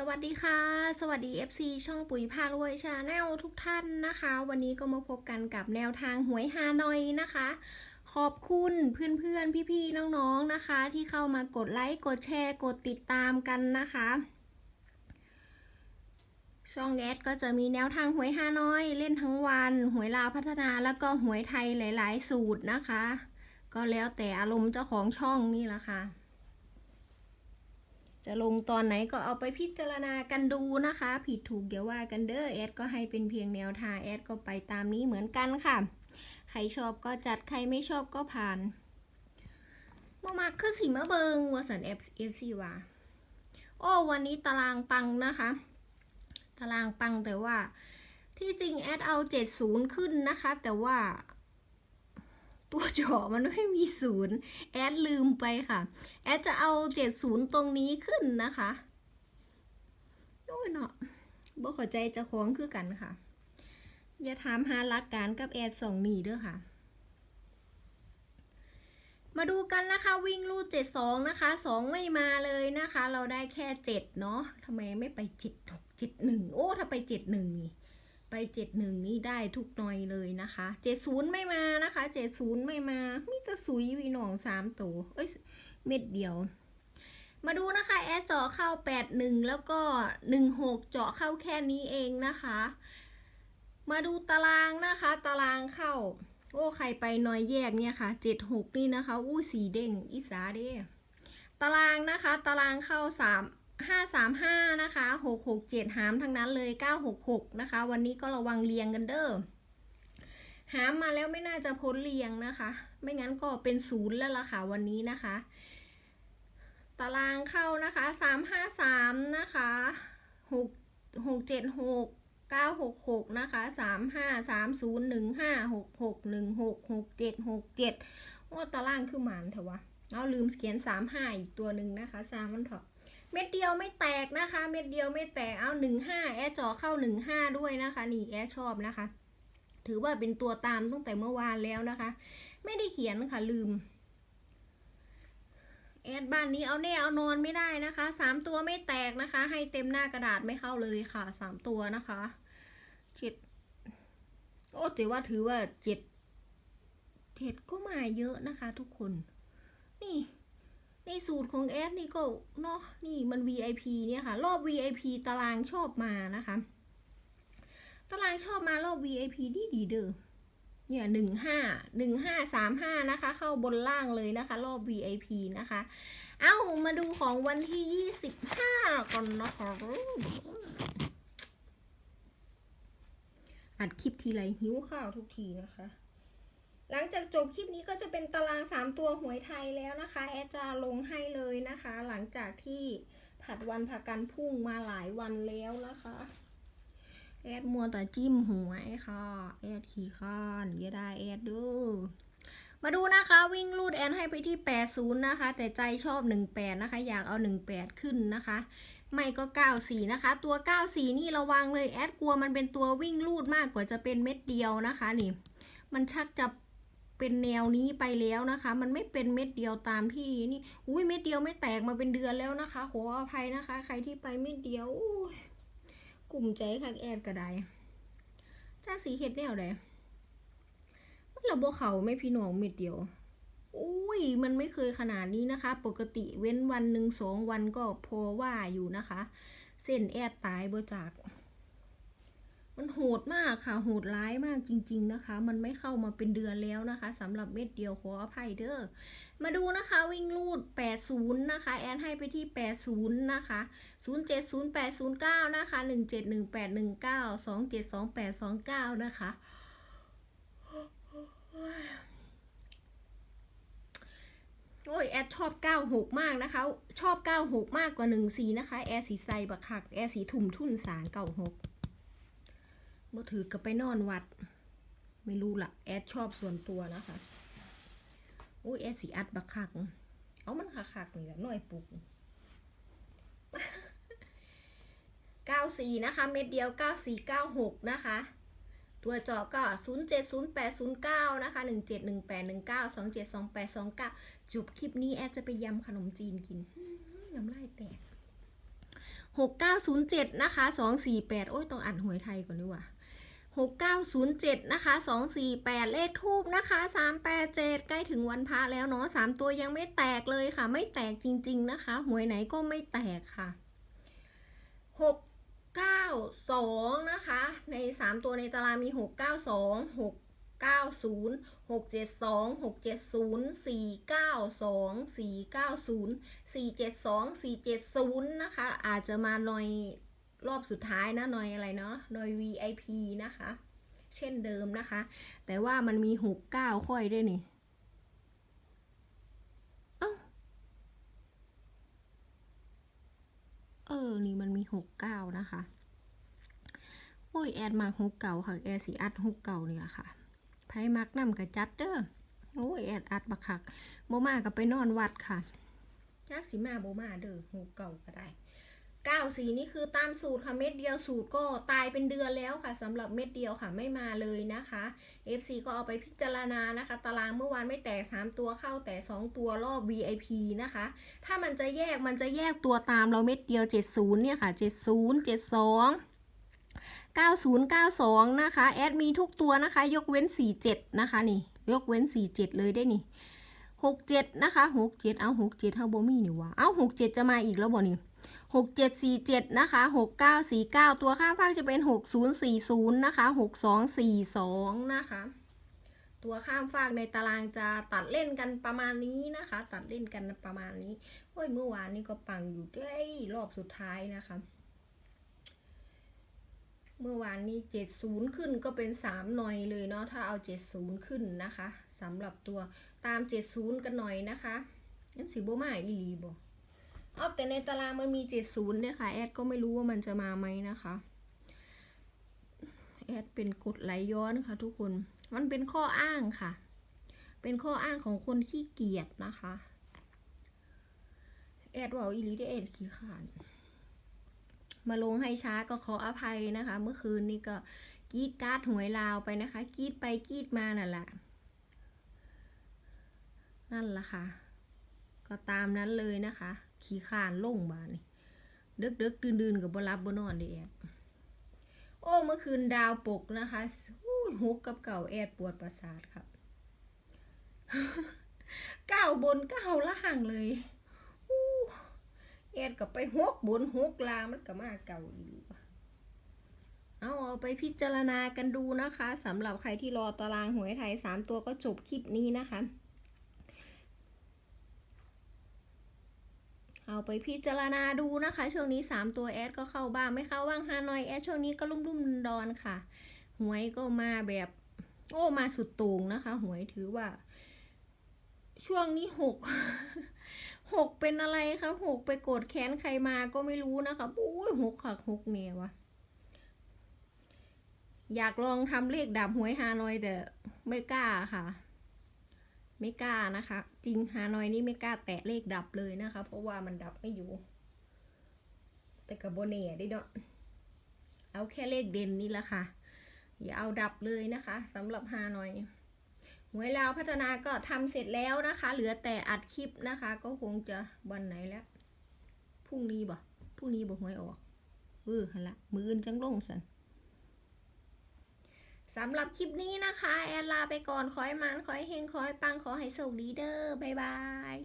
สวัสดีค่ะ สวัสดี FC ช่องปุ๋ยพารวยชาแนลทุกท่านนะคะ วันนี้ก็มาพบกันกับแนวทางหวยฮานอยนะคะ ขอบคุณเพื่อนๆ พี่ๆ น้องๆ นะคะ ที่เข้ามากดไลค์กดแชร์กดติดตามกันนะคะ ช่องแอดก็จะมีแนวทางหวยฮานอย เล่นทั้งวันหวยลาวพัฒนาแล้วก็หวยไทยหลาย ๆ สูตรนะคะ ก็แล้วแต่อารมณ์เจ้าของช่องนี่แหละค่ะ จะลงตอนไหนก็เอาไปพิจารณากันดูนะคะ ผิดถูกอย่าว่ากันเด้อแอดก็ให้เป็นเพียงแนวทางแอดก็ไปตามนี้เหมือนกันค่ะ ใครชอบก็จัดใครไม่ชอบก็ผ่านมามักคือสีมะเบิงวสันเอฟเอฟซีว่าโอ้วันนี้ตารางปังนะคะ ตารางปังแต่ว่าที่จริงแอดเอา 70 ขึ้นนะคะ แต่ว่า ตัวจอมันไม่มีศูนย์แอดลืมไปค่ะ แอดจะเอา70ตรงนี้ขึ้นนะคะโอ้ยเนาะบ่ข้าใจจะคล้องคือกันค่ะ อย่าถามหาหลักการกับแอดสองหนีเด้อค่ะ มาดูกันนะคะ วิ่งรูด72นะคะ2ไม่มาเลยนะคะ เราได้แค่7เนาะทำไมไม่ไป7 6 7 1โอ้ ถ้าไป7 1นี่ ไป7 1นี่ได้ทุกหน่อยเลยนะคะ70ไม่มานะคะ70ไม่มามีแต่สุยวีหนอง3ตัวเอ้ยเม็ดเดียว มาดูนะคะแอดเจาะเข้า81แล้วก็16เจาะเข้าแค่นี้เองนะคะ มาดูตารางนะคะ ตารางเข้า โอ้ใครไปน้อยแยกเนี่ยค่ะ76นี่นะคะอู้สีเด้งอีสาเด้ตารางนะคะ ตารางเข้า3 535 นะคะ 667 หามทั้งนั้นเลย 966 นะคะ วันนี้ก็ระวังเรียงกันเด้อหามมาแล้วไม่น่าจะพ้นเรียงนะคะ ไม่งั้นก็เป็นศูนย์แล้วล่ะค่ะวันนี้นะคะ ตารางเข้านะคะ 353 นะคะ 6 676 966 นะคะ 35 30 15 66 16 67 67ว่าตารางคือหมานเถอะวะ เอาลืมเขียน 35 อีกตัวหนึ่งนะคะ 3 มันเถอะ ม็ดเดียวไม่แตกนะคะ เม็ดเดียวไม่แตกเอา15แอดจอเข้า15ด้วยนะคะ นี่แอดชอบนะคะ ถือว่าเป็นตัวตามตั้งแต่เมื่อวานแล้วนะคะ ไม่ได้เขียนค่ะลืมแอดบ้านนี้เอาแน่เอานอนไม่ได้นะคะสามตัวไม่แตกนะคะ ให้เต็มหน้ากระดาษไม่เข้าเลยค่ะสามตัวนะคะเจ็ดโอ้ถือว่าถือว่าเจ็ดเจ็ดก็มาเยอะนะคะทุกคน นี่ ในสูตรของแอดนี่ก็เนาะนี่มัน VIP เนี่ยค่ะ รอบ VIP ตารางชอบมานะคะ ตารางชอบมารอบ VIP ดีดีเด้อเนี่ยหนึ่งห้าหนึ่งห้าสามห้านะคะ เข้าบนล่างเลยนะคะ รอบ VIP นะคะ เอ้ามาดูของวันที่ยี่สิบห้าก่อนนะคะอัดคลิปทีไรหิวข้าวทุกทีนะคะ หลังจากจบคลิปนี้ก็จะเป็นตารางสามตัวหวยไทยแล้วนะคะ แอดจะลงให้เลยนะคะ หลังจากที่ผัดวันผักกันพุ่งมาหลายวันแล้วนะคะ แอดมัวแต่จิ้มหวยค่ะ แอดขี่ข้านอย่าได้แอดด้อมาดูนะคะวิ่งลูดแอนให้ไปที่ 80 นะคะ แต่ใจชอบ 18 นะคะ อยากเอา 18 ขึ้นนะคะ ไม่ก็ 94 นะคะ ตัว 94 นี่ระวังเลยแอดกลัวมันเป็นตัววิ่งลูดมากกว่าจะเป็นเม็ดเดียวนะคะนี่ มันชักจะ เป็นแนวนี้ไปแล้วนะคะ มันไม่เป็นเม็ดเดียวตามที่นี่ อุ้ยเม็ดเดียวไม่แตกมาเป็นเดือนแล้วนะคะ ขออภัยนะคะ ใครที่ไปเม็ดเดียวอุ้ยกลุ่มใจค่ะแอดก็ได้จากสีเห็ดแนวใดมันระบบเขาไม่พี่น้องเม็ดเดียวอุ้ยมันไม่เคยขนาดนี้นะคะ ปกติเว้นวันหนึ่งสองวันก็พอว่าอยู่นะคะ เส้นแอดตายบ่จาก มันโหดมากค่ะโหดร้ายมากจริง ๆนะคะ มันไม่เข้ามาเป็นเดือนแล้วนะคะสำหรับเม็ดเดียวขออภัยเด้อมาดูนะคะวิ่งลูด 80 นะคะ แอนให้ไปที่ 80 นะคะ 070809 นะคะ 171819 272829 นะคะโอ้ยแอดชอบ 96 มากนะคะ ชอบ 96 มากกว่า 14 นะคะ แอดสีใสบักคัก แอดสีทุ่มทุ่นสาร96 บ่ถือกับไปนอนวัด ไม่รู้ละแอดชอบส่วนตัวนะคะโอ้ยแอดสีอัดบักคักเอามันคักๆนี่แหละหน่อยปลุก94นะคะ เม็ดเดียว9496นะคะ ตัวเจาะก็070809นะคะ171819 272829จุบคลิปนี้แอดจะไปยำขนมจีนกินอื้อน้ำลายแตกหกเก้าศูนย์เจ็ดนะคะสองสี่แปดโอ้ยต้องอ่านหวยไทยก่อนดีกว่า หกเก้าศูนย์เจ็ดนะคะสองสี่แปดเลขทูบนะคะสามแปดเจ็ดใกล้ถึงวันพระแล้วเนาะสามตัวยังไม่แตกเลยค่ะ ไม่แตกจริง ๆ นะคะ หวยไหนก็ไม่แตกค่ะหกเก้าสองนะคะ ในสามตัวในตารางมีหกเก้าสองหกเก้าศูนย์หกเจ็ดสองหกเจ็ดศูนย์สี่เก้าสองสี่เก้าศูนย์สี่เจ็ดสองสี่เจ็ดศูนย์นะคะ อาจจะมาหน่อย รอบสุดท้ายนะหน่อยอะไรเนาะหน่อย VIP นะคะ เช่นเดิมนะคะ แต่ว่ามันมีหกเก้าค่อยด้วยนี่เอ้าเออ นี่มันมีหกเก้านะคะ โอ้ย แอดมาหกเก่าค่ะ แอดสีอัดหกเก่านี่แหละค่ะไพ่มักนำกับจัดเด้อโอ้ย แอดอัดบักคักโมมากับไปนอนวัดค่ะยักษ์สีมาโบมาเด้อหูเก่าก็ได้ เก้าสีนี่คือตามสูตรค่ะเม็ดเดียวสูตรก็ตายเป็นเดือนแล้วค่ะสำหรับเม็ดเดียวค่ะไม่มาเลยนะคะ FC ก็เอาไปพิจารณานะคะ ตารางเมื่อวานไม่แตก 3 ตัวเข้าแต่ 2 ตัวรอบ VIP นะคะ ถ้ามันจะแยกมันจะแยกตัวตามเราเม็ดเดียว 70 เนี่ยค่ะ 70 72 9092 นะคะ แอดมีทุกตัวนะคะ ยกเว้น 47 นะคะนี่ ยกเว้น 47 เลยได้นี่หกเจ็ดนะคะหกเจ็ดเอาหกเจ็ดเท่าโบมี่นี่วะเอาหกเจ็ดจะมาอีกแล้วบ่นี่ หกเจ็ดสี่เจ็ดนะคะหกเก้าสี่เก้าตัวข้างภาคจะเป็นหกศูนย์สี่ศูนย์นะคะหกสองสี่สองนะคะ ตัวข้ามฝากในตารางจะตัดเล่นกันประมาณนี้นะคะ ตัดเล่นกันประมาณนี้โอ้ยเมื่อวานนี้ก็ปังอยู่ด้รอบสุดท้ายนะคะ เมื่อวานนี้เจ็ดศูนย์ขึ้นก็เป็นสามหน่อยเลยเนาะ ถ้าเอาเจ็ดศูนย์ขึ้นนะคะสำหรับตัวตาม 70 กันหน่อยนะคะงั้นสิบ่มาอีหลีบ่ เอาแต่ในตารางมันมี 70เนี่ยค่ะ แอดก็ไม่รู้ว่ามันจะมาไหมนะคะ แอดเป็นกฎไหลย้อนค่ะทุกคน มันเป็นข้ออ้างค่ะ เป็นข้ออ้างของคนขี้เกียจนะคะ แอดว่าอีลีได้แอดขี้ขานมาลงให้ช้าก็ขออภัยนะคะ เมื่อคืนนี้ก็กีดการ์ดหวยลาวไปนะคะ กีดไปกีดมานั่นแหละ นั่นแหละค่ะ ก็ตามนั้นเลยนะคะ ขี่ขานลงบานนี่ดึกดึกดื่นดื่นกับบรับบนอนเดแอดโอ้เมื่อคืนดาวปกนะคะอู้ยฮุกกับเก่าแอดปวดประสาทครับเก้าบนเก้าล่างเลยแอดกับไปฮกบนฮกลามันก็มาเก่าอีกว่เอาเอาไปพิจารณากันดูนะคะสำหรับใครที่รอตารางหวยไทยสามตัวก็จบคลิปนี้นะคะ เอาไปพิจารณาดูนะคะ ช่วงนี้ 3 ตัวแอดก็เข้าบ้างไม่เข้าบ้างฮานอยแอดช่วงนี้ก็ลุ่มลุ่มดอนค่ะ หวยก็มาแบบโอ้มาสุดโต่งนะคะ หวยถือว่า ช่วงนี้หกหกเป็นอะไรคะหกไปโกรธแค้นใครมาก็ไม่รู้นะคะอุ้ยหกขักหกเนี่ยวะอยากลองทำเลขดับหวยฮานอยแต่ไม่กล้าค่ะ ไม่กล้านะคะ จริงฮานอยนี่ไม่กล้าแตะเลขดับเลยนะคะ เพราะว่ามันดับไม่อยู่ แต่กับโบเน่ได้เนาะเอาแค่เลขเด่นนี่แหละค่ะ อย่าเอาดับเลยนะคะสำหรับฮานอยหวยลาวพัฒนาก็ทำเสร็จแล้วนะคะ เหลือแต่อัดคลิปนะคะ ก็คงจะวันไหนแล้วพรุ่งนี้บ่พรุ่งนี้บ่หวยออกเออหันละมืออื่นจังลงสัน สำหรับคลิปนี้นะคะ แอนลาไปก่อน ขอให้มัน ขอให้เฮง ขอให้ปัง ขอให้โชคดีเด้อบ๊ายบาย